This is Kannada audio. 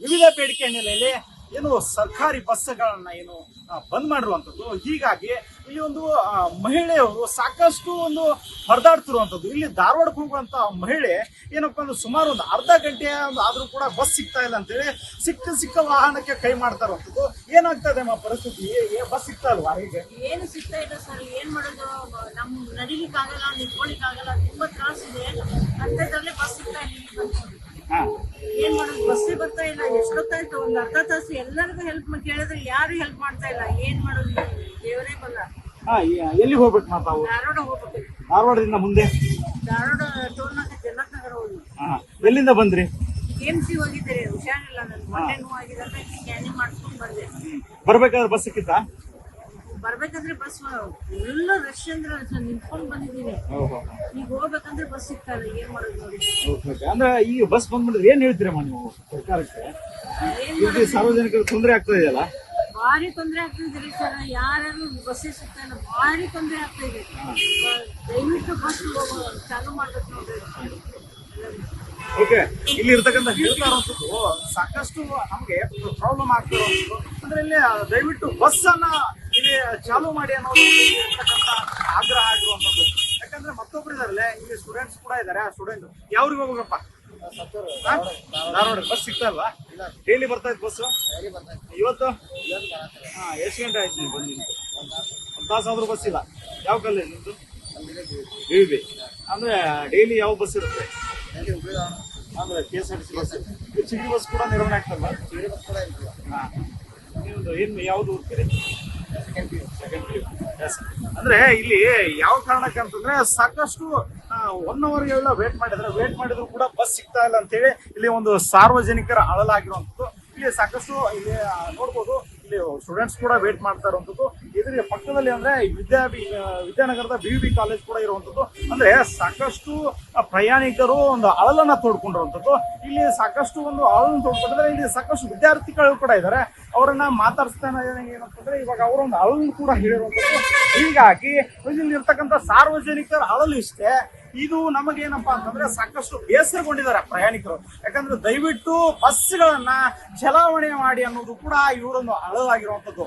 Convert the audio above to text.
ವಿವಿಧ ಬೇಡಿಕೆ ಹಿನ್ನೆಲೆಯಲ್ಲಿ ಏನು ಸರ್ಕಾರಿ ಬಸ್ಗಳನ್ನ ಏನು ಬಂದ್ ಮಾಡಿರುವಂಥದ್ದು. ಹೀಗಾಗಿ ಇಲ್ಲಿ ಒಂದು ಮಹಿಳೆಯವರು ಸಾಕಷ್ಟು ಒಂದು ಹರಿದಾಡ್ತಿರುವಂತದ್ದು ಇಲ್ಲಿ ಧಾರವಾಡಕ್ಕೆ ಹೋಗುವಂತ ಮಹಿಳೆ ಏನಪ್ಪಾ ಅಂದ್ರೆ ಸುಮಾರು ಒಂದು ಅರ್ಧ ಗಂಟೆ ಆದ್ರೂ ಕೂಡ ಬಸ್ ಸಿಗ್ತಾ ಇಲ್ಲ ಅಂತೇಳಿ ಸಿಕ್ಕ ಸಿಕ್ಕ ವಾಹನಕ್ಕೆ ಕೈ ಮಾಡ್ತಾ ಏನಾಗ್ತಾ ಇದೆ ಅಮ್ಮ ಪರಿಸ್ಥಿತಿ? ಬಸ್ ಸಿಗ್ತಾ ಇಲ್ವಾ ಹೀಗೆ? ಏನು ಸಿಗ್ತಾ ಇಲ್ಲ ಸರ್? ಏನ್ ಮಾಡೋದು? ನಮ್ ನಡಿಲಿಕ್ಕಾಗಲ್ಲ, ನಿಂತ್ಕೊಳಿಕ್ಕಾಗಲ್ಲ, ತುಂಬಾ ತ್ರಾಸ ಇದೆ ಅಂಥದ್ರಲ್ಲೇ ಬಸ್ ಸಿಗ್ತಾ ಇಲ್ಲ ಹಾ ಏನ್ ಮಾಡೋದು ಬಸ್ಸೇ ಬರ್ತಾ ಇಲ್ಲ ಎಷ್ಟೊತ್ತಾಯ್ತು ಒಂದ್ ಅರ್ಧ ತಾಸು ಎಲ್ಲರಿಗೂ ಹೆಲ್ಪ್ ಕೇಳಿದ್ರೆ ಯಾರು ಹೆಲ್ಪ್ ಮಾಡ್ತಾ ಇಲ್ಲ. ಏನ್ ಮಾಡೋದು ದೇವರೇ ಬಲ್ಲ ಹಾ ಎಲ್ಲಿಗೆ ಹೋಗ್ಬೇಕು ಮಾ ತಾವು? ಧಾರವಾಡ ಹೋಗ್ಬೇಕು. ಧಾರವಾಡದಿಂದ ಮುಂದೆ? ಧಾರವಾಡ ಟೋಲ್ನಾಕ ಜಗತ್ ನಗರ ಹೋಗಿ ಹಾ ಎಲ್ಲಿಂದ ಬಂದ್ರಿ? ಎಂ ಸಿ ಹೋಗಿದ್ದೀರಿ ಹುಷಾರಿಲ್ಲ ನನ್. ಮೊನ್ನೆ ನೋವು ಆಗಿದೆ ಅಂತ ಸ್ಕ್ಯಾನಿಂಗ್ ಮಾಡಿಸ್ಕೊಂಡ್ ಬಂದೆ. ಬರ್ಬೇಕಾದ್ರೆ ಬಸ್ ಸಿಕ್ಕಿತ್ತಾ? ಬರ್ಬೇಕಂದ್ರೆ ಬಸ್ ಎಲ್ಲ ರಶ್ ಅಂದ್ರೆ ನಿಂತ್ಕೊಂಡ್ ಬಂದಿದ್ದೀನಿ ಈಗ ಹೋಗ್ಬೇಕಂದ್ರೆ ಬಸ್ ಸಿಗ್ತಾ ಇಲ್ಲ ಏನ್ ಮಾಡೋದು ನೋಡಿ. ಅಂದ್ರೆ ಈ ಬಸ್ ಬಂದ್ಬಿಟ್ರೆ ಏನ್ ಹೇಳ್ತೀರಮ್ಮ ನೀವು ಸರ್ಕಾರಕ್ಕೆ? ಸಾರ್ವಜನಿಕರಿಗೆ ತೊಂದರೆ ಆಗ್ತಾ ಇದೆಯಲ್ಲ? ಭಾರಿ ತೊಂದರೆ ಆಗ್ತಿದೆ ಸರ್. ಯಾರು ಸಿಗ್ತಾ ಇಲ್ಲ ಭಾರಿ ತೊಂದರೆ ಆಗ್ತಾ ಇದೆ. ದಯವಿಟ್ಟು ಬಸ್ ಚಾಲು ಮಾಡ್ಬೇಕು ನೋಡ್ರಿ ಓಕೆ ಇಲ್ಲಿ ಇರ್ತಕ್ಕಂಥ ಹೇಳ್ತಾ ಇರೋಂಥದ್ದು ಸಾಕಷ್ಟು ನಮಗೆ ಪ್ರಾಬ್ಲಮ್ ಆಗ್ತಿರೋದು ಅಂದ್ರೆ ಇಲ್ಲಿ ದಯವಿಟ್ಟು ಬಸ್ ಅನ್ನ ಇಲ್ಲಿ ಚಾಲು ಮಾಡಿ ಅನ್ನೋದು ಆಗ್ರಹ ಆಗಿರುವಂಥದ್ದು. ಯಾಕಂದ್ರೆ ಮತ್ತೊಬ್ರು ಇದಾರಲ್ಲ, ಇಲ್ಲಿ ಸ್ಟೂಡೆಂಟ್ಸ್ ಕೂಡ ಇದಾರೆ, ಆ ಸ್ಟೂಡೆಂಟ್ ಯಾವ್ರಿಗೆ ಹೋಗ್ಬೇಕಪ್ಪ? ಧಾರವಾಡ. ಬಸ್ ಸಿಗ್ತಾ ಇಲ್ವಾ? ಡೈಲಿ ಬರ್ತಾ ಇತ್ತು ಬಸ್ ಇವತ್ತು? ಎಷ್ಟು ಗಂಟೆ ಆಯ್ತು ನೀವು ಬಂದು ಒಂದು ತಾಸು ಆದ್ರೂ ಬಸ್ ಇಲ್ಲ. ಯಾವ ಕಾಲೇಜ್ ನಿಮ್ದು? ಬಿ ಅಂದ್ರೆ ಡೈಲಿ ಯಾವ ಬಸ್ ಇರುತ್ತೆ? ಅಂದ್ರೆ K S R T C bus. City bus ಕೂಡ ನಿರ್ವಹಣೆ ಆಗ್ತಲ್ಲ ಹಾ. ನಿಮ್ದು ಏನು, ಯಾವ್ದು ಊರ್ತೀರಿ ಅಂದ್ರೆ ಇಲ್ಲಿ ಯಾವ ಕಾರಣಕ್ಕೆ ಅಂತಂದ್ರೆ ಸಾಕಷ್ಟು ಒನ್ ಅವರ್ ಎಲ್ಲ ವೇಟ್ ಮಾಡಿದ್ರೆ ವೇಟ್ ಮಾಡಿದ್ರು ಕೂಡ ಬಸ್ ಸಿಗ್ತಾ ಇಲ್ಲ ಅಂತೇಳಿ ಇಲ್ಲಿ ಒಂದು ಸಾರ್ವಜನಿಕರ ಅಳಲಾಗಿರುವಂಥದ್ದು. ಇಲ್ಲಿ ಸಾಕಷ್ಟು, ಇಲ್ಲಿ ನೋಡ್ಬೋದು, ಇಲ್ಲಿ ಸ್ಟೂಡೆಂಟ್ಸ್ ಕೂಡ ವೇಟ್ ಮಾಡ್ತಾ ಇರುವಂಥದ್ದು. ಇದ್ರ ಪಕ್ಕದಲ್ಲಿ ಅಂದ್ರೆ ವಿದ್ಯಾ ವಿದ್ಯಾನಗರದ ಬಿ ಬಿ ಕಾಲೇಜ್ ಕೂಡ ಇರುವಂತದ್ದು ಅಂದ್ರೆ ಸಾಕಷ್ಟು ಪ್ರಯಾಣಿಕರು ಒಂದು ಅಳಲನ್ನ ತೋಡ್ಕೊಂಡಿರುವಂತದ್ದು ಇಲ್ಲಿ ಸಾಕಷ್ಟು ಒಂದು ಅಳಲನ್ನು ತೋಡ್ಕೊಂಡ್ರೆ ಇಲ್ಲಿ ಸಾಕಷ್ಟು ವಿದ್ಯಾರ್ಥಿಗಳು ಕೂಡ ಇದ್ದಾರೆ. ಅವರನ್ನ ಮಾತಾಡಿಸ್ತಾನೆ ಏನಂತಂದ್ರೆ ಇವಾಗ ಅವರೊಂದು ಅಳಲು ಕೂಡ ಹೇಳಿರುವಂತದ್ದು ಹೀಗಾಗಿ ಇಲ್ಲಿರ್ತಕ್ಕಂಥ ಸಾರ್ವಜನಿಕರ ಅಳಲು ಇಷ್ಟೇ. ಇದು ನಮಗೇನಪ್ಪ ಅಂತಂದ್ರೆ ಸಾಕಷ್ಟು ಬೇಸರಗೊಂಡಿದ್ದಾರೆ ಪ್ರಯಾಣಿಕರು. ಯಾಕಂದ್ರೆ ದಯವಿಟ್ಟು ಬಸ್ಗಳನ್ನ ಚಲಾವಣೆ ಮಾಡಿ ಅನ್ನೋದು ಕೂಡ ಇವರೊಂದು ಅಳಲಾಗಿರುವಂಥದ್ದು.